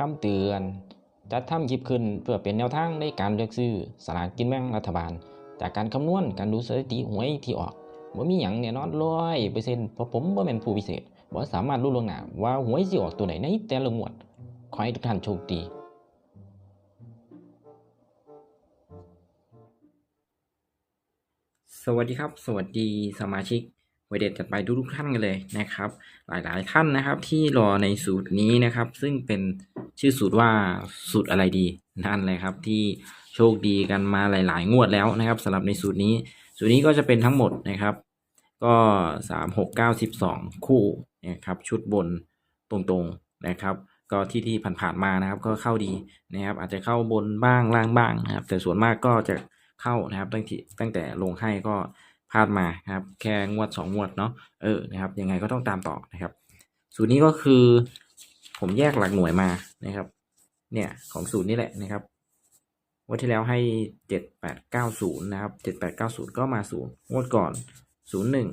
คำเตือน จัดทำคลิปขึ้นเพื่อเป็นแนวทางในการเลือกซื้อสลากกินแบ่งรัฐบาล จากการคำนวณการดูสถิติหวยที่ออกว่ามีหยังแน่นอนร้อยเปอร์เซ็นต์เพราะผมบ่แม่นผู้พิเศษบ่สามารถรู้ล่วงหน้าว่าหวยสิออกตัวไหนในแต่ละงวด ขอให้ทุกท่านโชคดีสวัสดีครับ สวัสดีสมาชิก วัยเด็ดจัดไปทุกทุกๆท่านกันเลยนะครับ หลายๆท่านนะครับ ที่รอในสูตรนี้นะครับ ซึ่งเป็นชื่อสูตรว่าสูตรอะไรดีนั่นเลยครับ ที่โชคดีกันมาหลาย ๆ งวดแล้วนะครับสำหรับในสูตรนี้ สูตรนี้ก็จะเป็นทั้งหมดนะครับ ก็สามหกเก้าสิบสองคู่นะครับ ชุดบนตรงๆนะครับ ก็ที่ที่ผ่านๆมานะครับ ก็เข้าดีนะครับ อาจจะเข้าบนบ้างล่างบ้างนะครับ แต่ส่วนมากก็จะเข้านะครับ ตั้งตั้งแต่ลงให้ก็ พลาดมาครับ แค่งวดสองงวดเนาะเออนะครับยังไงก็ต้องตามต่อนะครับ สูตรนี้ก็คือ ผมแยกหลักหน่วยมานะครับ เนี่ยของสูตรนี้แหละนะครับงวดที่แล้วให้เจ็ดแปดเก้าศูนย์นะครับเจ็ดแปดเก้าศูนย์ก็มาศูนย์งวดก่อนศูนย์หนึ่ง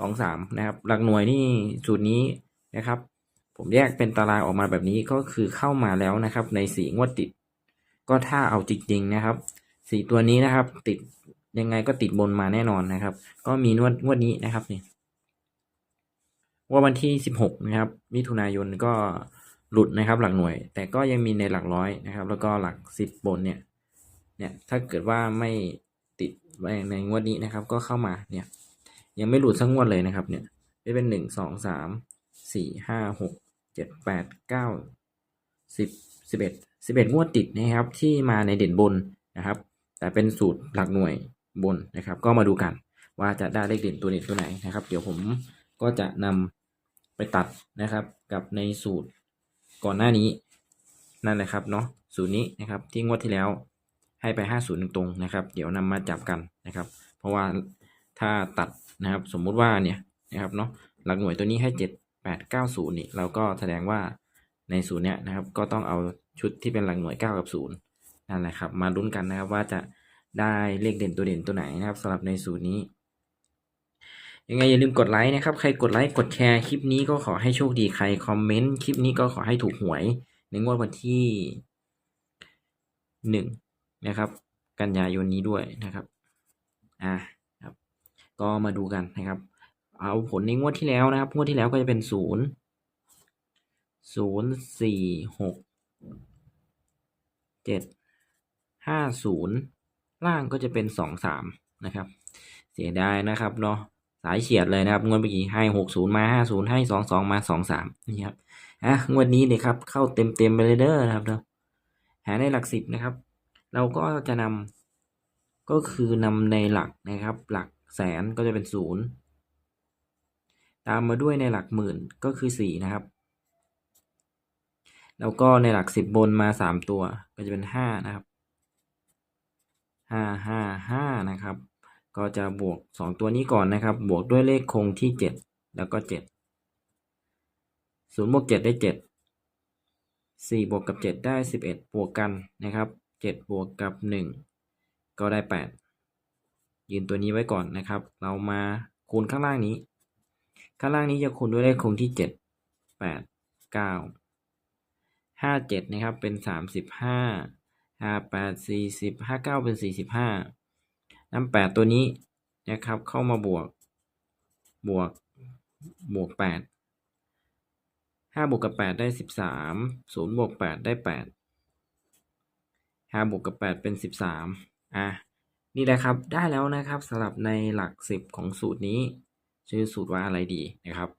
สองสามนะครับ หลักหน่วยนี่สูตรนี้นะครับ ผมแยกเป็นตารางออกมาแบบนี้ก็คือเข้ามาแล้วนะครับ ในสีงวดติด ก็ถ้าเอาจริงๆนะครับสี่ตัวนี้นะครับ ติด ยังไงก็ติดบนมาแน่นอนนะครับ ก็มีงวดงวดนี้นะครับนี่ว่าวันที่สิบหกนะครับ มิถุนายนก็หลุดนะครับ หลักหน่วย แต่ก็ยังมีในหลักร้อยนะครับ แล้วก็หลักสิบบนเนี่ย เนี่ย ถ้าเกิดว่าไม่ติดในงวดนี้นะครับ ก็เข้ามาเนี่ย ยังไม่หลุดสักงวดเลยนะครับ เนี่ยไม่เป็นหนึ่งสองสามสี่ห้าหกเจ็ดแปดเก้าสิบสิบเอ็ดสิบเอ็ดงวดติดนะครับ ที่มาในเด่นบนนะครับ แต่เป็นสูตรหลักหน่วย บนนะครับ ก็มาดูกันว่าจะได้เลขเด่นตัวเด่นตัวไหนนะครับ เดี๋ยวผมก็จะนำไปตัดนะครับ กับในสูตรก่อนหน้านี้นั่นแหละครับเนาะสูตรนี้นะครับที่งวดที่แล้วให้ไปห้าศูนย์ตรงๆนะครับ เดี๋ยวนำมาจับกันนะครับ เพราะว่าถ้าตัดนะครับสมมุติว่าเนี่ยนะครับเนาะหลักหน่วยตัวนี้ให้เจ็ดแปดเก้าศูนย์นี่เราก็แสดงว่าในศูนย์เนี้ยนะครับก็ต้องเอาชุดที่เป็นหลักหน่วยเก้ากับศูนย์นั่นแหละครับ มาลุ้นกันนะครับว่าจะ ได้เลขเด่นตัวเด่นตัวไหนนะครับสำหรับในสูตรนี้ ยังไงอย่าลืมกดไลค์นะครับ ใครกดไลค์กดแชร์คลิปนี้ก็ขอให้โชคดีใครคอมเมนต์คลิปนี้ก็ขอให้ถูกหวย ในงวดวันที่หนึ่งนะครับ กันยายนนี้ด้วยนะครับอ่าครับ ก็มาดูกันนะครับ เอาผลในงวดที่แล้วนะครับงวดที่แล้วก็จะเป็นศูนย์ศูนย์สี่หกเจ็ดห้าศูนย์ ล่างก็จะเป็นสองสามนะครับเสียดายนะครับเนาะสายเฉียดเลยนะครับงวดเมื่อกี้ให้หกศูนย์มาห้าศูนย์ให้สองสองมาสองสามนี่ครับอะงวดนี้เนี่ยครับเข้าเต็มเต็มไปเลยเด้อนะครับเนาะหาในหลักสิบนะครับ เราก็จะนำก็คือนำในหลักนะครับ หลักแสนก็จะเป็นศูนย์ตามมาด้วยในหลักหมื่นก็คือสี่นะครับ แล้วก็ในหลักสิบบนมาสามตัวก็จะเป็นห้านะครับ ห้าห้าห้านะครับ ก็จะบวกสองตัวนี้ก่อนนะครับ บวกด้วยเลขคงที่เจ็ดแล้วก็เจ็ดศูนย์บวกเจ็ดได้เจ็ดสี่บวกกับเจ็ดได้สิบเอ็ดบวกกันนะครับเจ็ดบวกกับหนึ่งก็ได้แปดยืนตัวนี้ไว้ก่อนนะครับ เรามาคูณข้างล่างนี้ ข้างล่างนี้จะคูณด้วยเลขคงที่เจ็ดแปดเก้าห้าเจ็ดนะครับเป็นสามสิบห้า ห้าแปดสี่สิบห้าเก้าเป็นสี่สิบห้านำแปดตัวนี้นะครับ เข้ามาบวก บวก บวกแปดห้าบวกกับแปดได้สิบสามศูนย์บวกแปดได้แปดห้าบวกกับแปดเป็นสิบสามอะนี่แหละครับได้แล้วนะครับสำหรับในหลักสิบของสูตรนี้ ชื่อสูตรว่าอะไรดีนะครับ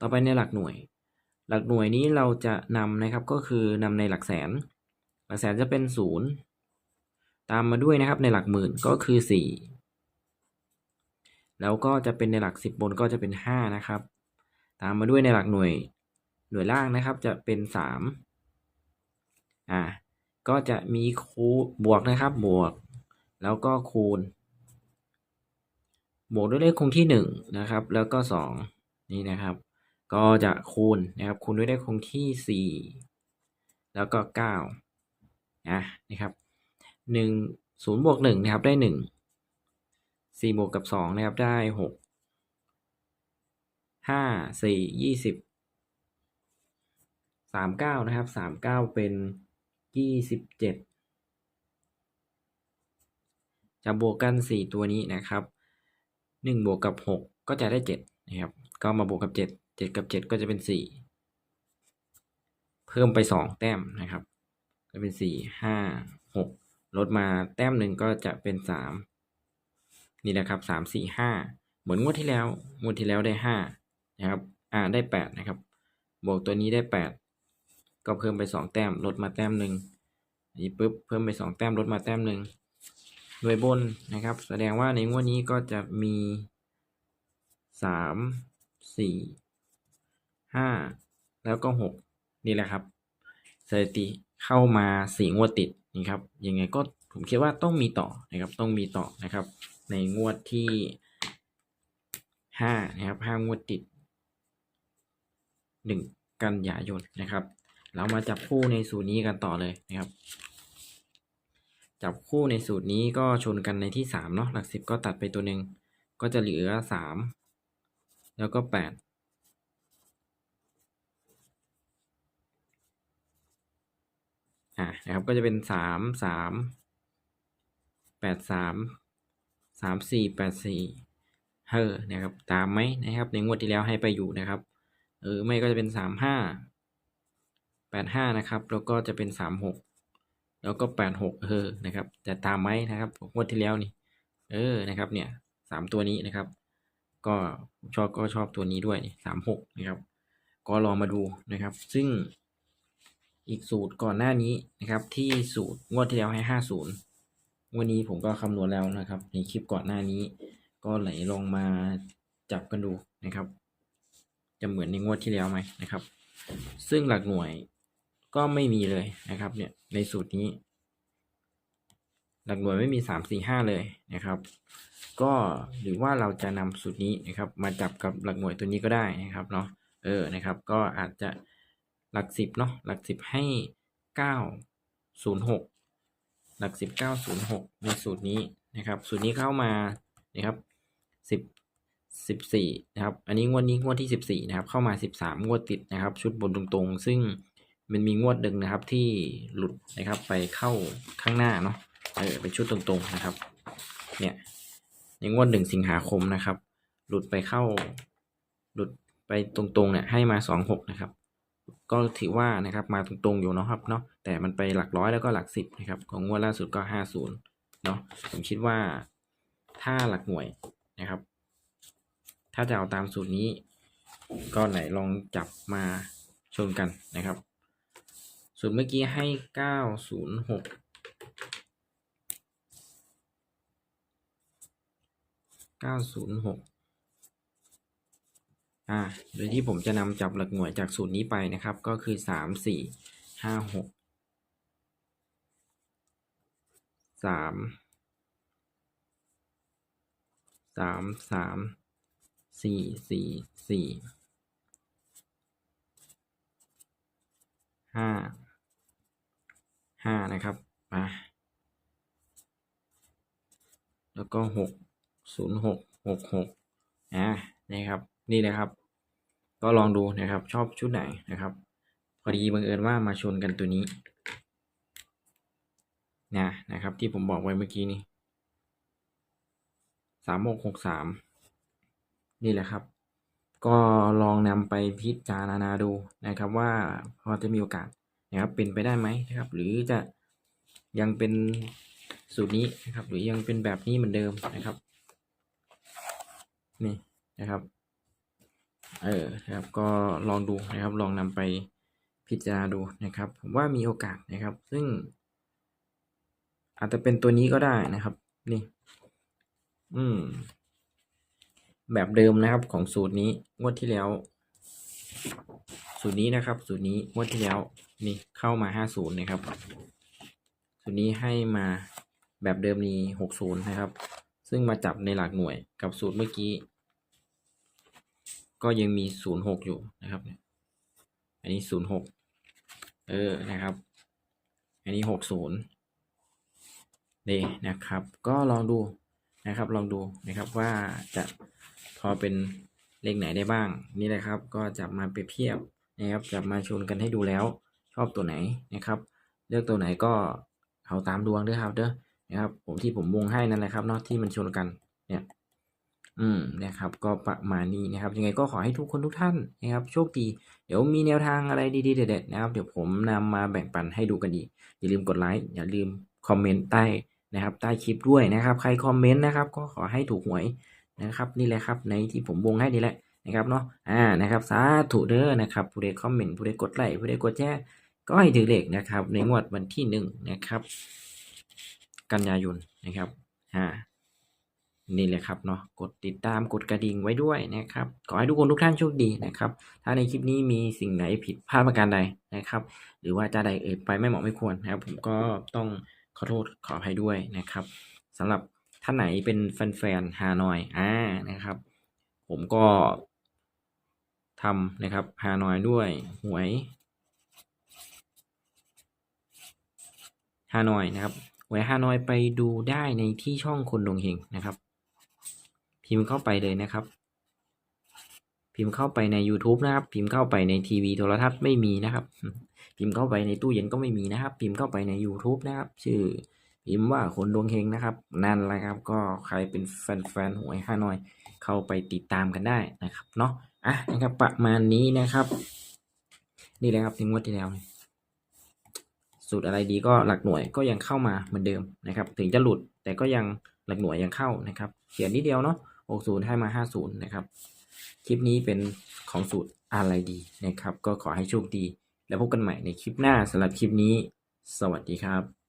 ต่อไปในหลักหน่วย หลักหน่วยนี้เราจะนำนะครับก็คือนำในหลักแสน ลักแสนจะเป็นศูนย์ตามมาด้วยนะครับในหลักหมื่นก็คือสี่แล้วก็จะเป็นในหลักสิบบนก็จะเป็นห้านะครับ ตามมาด้วยในหลักหน่วย หน่วยล่างนะครับจะเป็นสามอ่าก็จะมีคูบวกนะครับบวก แล้วก็คูณ บวกด้วยเลขคงที่หนึ่งนะครับ แล้วก็สองนี่นะครับ ก็จะคูณนะครับคูณด้วยเลขคงที่สี่แล้วก็เก้า อะนะครับหนึ่งศูนย์บวกหนึ่งนะครับได้หนึ่งสี่บวกกับสองนะครับได้หกห้าสี่ยี่สิบสามเก้านะครับสามเก้าเป็นยี่สิบเจ็ดจะบวกกันสี่ตัวนี้นะครับหนึ่งบวกกับหกก็จะได้เจ็ดนะครับก็มาบวกกับเจ็ดเจ็ดกับเจ็ดก็จะเป็นสี่เพิ่มไปสองแต้มนะครับ ก็เป็นสี่ห้าหกลดมาแต้มหนึ่งก็จะเป็นสามนี่นะครับสามสี่ห้าเหมือนงวดที่แล้วงวดที่แล้วได้ห้านะครับอ่าได้แปดนะครับ บวกตัวนี้ได้แปดก็เพิ่มไปสองแต้มลดมาแต้มหนึ่งนี่ปุ๊บเพิ่มไปสองแต้มลดมาแต้มหนึ่งโดยบนนะครับ แสดงว่าในงวดนี้ก็จะมีสามสี่ห้าแล้วก็หกนี่แหละครับสถิติ เข้ามาสี่งวดติดนี่ครับยังไงก็ผมคิดว่าต้องมีต่อนะครับต้องมีต่อนะครับ ในงวดที่ห้านะครับห้างวดติดหนึ่งกันยายนนะครับ เรามาจับคู่ในสูตรนี้กันต่อเลยนะครับ จับคู่ในสูตรนี้ก็ชนกันในที่สามเนาะหลักสิบก็ตัดไปตัวหนึ่งก็จะเหลือสามแล้วก็แปด อ่านะครับก็จะเป็นสามสามแปดสามสามสี่แปดสี่เฮอนะครับตามไหมนะครับ ในงวดที่แล้วให้ไปอยู่นะครับเออไม่ก็จะเป็นสามห้าแปดห้านะครับแล้วก็จะเป็นสามหกแล้วก็แปดหกเออนะครับจะตามไหมนะครับงวดที่แล้วนี่ เออนะครับเนี่ยสามตัวนี้นะครับ ก็ชอบก็ชอบตัวนี้ด้วยสามหกนะครับ ก็ลองมาดูนะครับ ซึ่ง อีกสูตรก่อนหน้านี้นะครับ ที่สูตรงวดที่แล้วให้ห้าศูนย์วันนี้ผมก็คำนวณแล้วนะครับ ในคลิปก่อนหน้านี้ ก็ไหลลงมาจับกันดูนะครับ จะเหมือนในงวดที่แล้วไหมนะครับ ซึ่งหลักหน่วยก็ไม่มีเลยนะครับ เนี่ยในสูตรนี้ หลักหน่วยไม่มีสามสี่ห้าเลยนะครับ ก็หรือว่าเราจะนำสูตรนี้นะครับ มาจับกับหลักหน่วยตัวนี้ก็ได้นะครับเนาะเออนะครับ ก็อาจจะ หลักสิบเนาะหลักสิบให้เก้าศูนย์หกหลักสิบเก้าศูนย์หกในสูตรนี้นะครับ สูตรนี้เข้ามานะครับสิบสิบสี่นะครับ อันนี้งวดนี้งวดที่สิบสี่นะครับ เข้ามาสิบสามงวดติดนะครับ ชุดบนตรงๆ ซึ่งมันมีงวดหนึ่งนะครับที่หลุดนะครับไปเข้าข้างหน้าเนาะเออเป็นชุดตรงๆนะครับ เนี่ยในงวดหนึ่งสิงหาคมนะครับ หลุดไปเข้า หลุดไปตรงๆเนี่ยให้มาสองหกนะครับ ก็ถือว่านะครับมาตรงๆอยู่เนาะครับเนาะแต่มันไปหลักร้อยแล้วก็หลักสิบนะครับของงวดล่าสุดก็ห้าศูนย์เนาะผมคิดว่าถ้าหลักหน่วยนะครับ ถ้าจะเอาตามสูตรนี้ ก็ไหนลองจับมาชนกันนะครับ สูตรเมื่อกี้ให้เก้าศูนย์หกเก้าศูนย์หก อ่า โดยที่ผมจะนำจับหลักหน่วยจากสูตรนี้ไปนะครับ ก็คือสามสี่ห้าหกสามสามสามสี่สี่สี่ห้าห้านะครับอ่าแล้วก็หกศูนย์หกหกหกอ่านี่ครับ นี่นะครับ ก็ลองดูนะครับ ชอบชุดไหนนะครับพอดีบังเอิญว่ามาชนกันตัวนี้นะนะครับ ที่ผมบอกไว้เมื่อกี้นี้สามหกหกสามนี่แหละครับ ก็ลองนำไปพิจารณาดูนะครับว่าพอจะมีโอกาสนะครับเป็นไปได้ไหมนะครับ หรือจะยังเป็นสูตรนี้นะครับ หรือยังเป็นแบบนี้เหมือนเดิมนะครับ นี่นะครับ เออนะครับก็ลองดูนะครับลองนำไปพิจารณาดูนะครับ ผมว่ามีโอกาสนะครับ ซึ่ง อาจจะเป็นตัวนี้ก็ได้นะครับ นี่ อืม แบบเดิมนะครับของสูตรนี้งวดที่แล้ว สูตรนี้นะครับ สูตรนี้งวดที่แล้ว นี่เข้ามาห้าศูนย์นะครับ สูตรนี้ให้มาแบบเดิมนี้หกศูนย์นะครับ ซึ่งมาจับในหลักหน่วยกับสูตรเมื่อกี้ ก็ยังมีศูนย์หกอยู่นะครับอันนี้ศูนย์หกเออนะครับ อันนี้หกศูนย์นี่นะครับ ก็ลองดูนะครับ ลองดูนะครับว่าจะพอเป็นเลขไหนได้บ้าง นี่แหละครับ ก็จับมาเปรียบเทียบนะครับจับมาชนกันให้ดูแล้ว ชอบตัวไหนนะครับ เลือกตัวไหนก็เอาตามดวงด้วยครับเด้อนะครับ ผมที่ผมวงให้นั่นแหละครับเนาะที่มันชนกันเนี่ย อืมนะครับก็ประมาณนี้นะครับยังไงก็ขอให้ทุกคนทุกท่านนะครับโชคดี เดี๋ยวมีแนวทางอะไรดีๆเด็ดๆนะครับเดี๋ยวผมนำมาแบ่งปันให้ดูกันอีกอย่าลืมกดไลค์อย่าลืมคอมเมนต์ใต้นะครับใต้คลิปด้วยนะครับ ใครคอมเมนต์นะครับ ก็ขอให้ถูกหวยนะครับ นี่แหละครับในที่ผมวงให้นี่แหละนะครับเนาะอ่านะครับสาธุเด้อนะครับผู้ใดคอมเมนต์ผู้ใดกดไลค์ผู้ใดกดแชร์ก็ให้ถือเลขนะครับ ในงวดวันที่หนึ่งนะครับ กันยายนนะครับอ่า นี่แหละครับเนาะกดติดตามกดกระดิ่งไว้ด้วยนะครับ ขอให้ทุกคนทุกท่านโชคดีนะครับ ถ้าในคลิปนี้มีสิ่งไหนผิดพลาดประการใดนะครับ หรือว่าจะใดเอ่ยไปไม่เหมาะไม่ควรนะครับ ผมก็ต้องขอโทษขออภัยด้วยนะครับสำหรับท่านไหนเป็นแฟนๆฮานอยอ่านะครับ ผมก็ทำนะครับฮานอยด้วยหวยฮานอยนะครับหวยฮานอยไปดูได้ในที่ช่องคนดวงเฮงนะครับ พิมพ์เข้าไปเลยนะครับ พิมพ์เข้าไปใน YouTube นะครับ พิมพ์เข้าไปในทีวีโทรทัศน์ไม่มีนะครับ พิมพ์เข้าไปในตู้เย็นก็ไม่มีนะครับ พิมพ์เข้าไปใน YouTube นะครับ ชื่อพิมพ์ว่าคนดวงเฮงนะครับ นั่นแหละครับ ก็ใครเป็นแฟนๆหวยห้าน้อย เข้าไปติดตามกันได้นะครับเนาะอะนะครับประมาณนี้นะครับ นี่แหละครับในงวดที่แล้วสูตรอะไรดีก็หลักหน่วยก็ยังเข้ามาเหมือนเดิมนะครับ ถึงจะหลุดแต่ก็ยังหลักหน่วยยังเข้านะครับ เขียนนิดเดียวเนาะ 60 ให้มา 50 นะครับ คลิปนี้เป็นของสูตรอะไรดีนะครับ ก็ขอให้โชคดี แล้วพบกันใหม่ในคลิปหน้าสำหรับคลิปนี้ สวัสดีครับ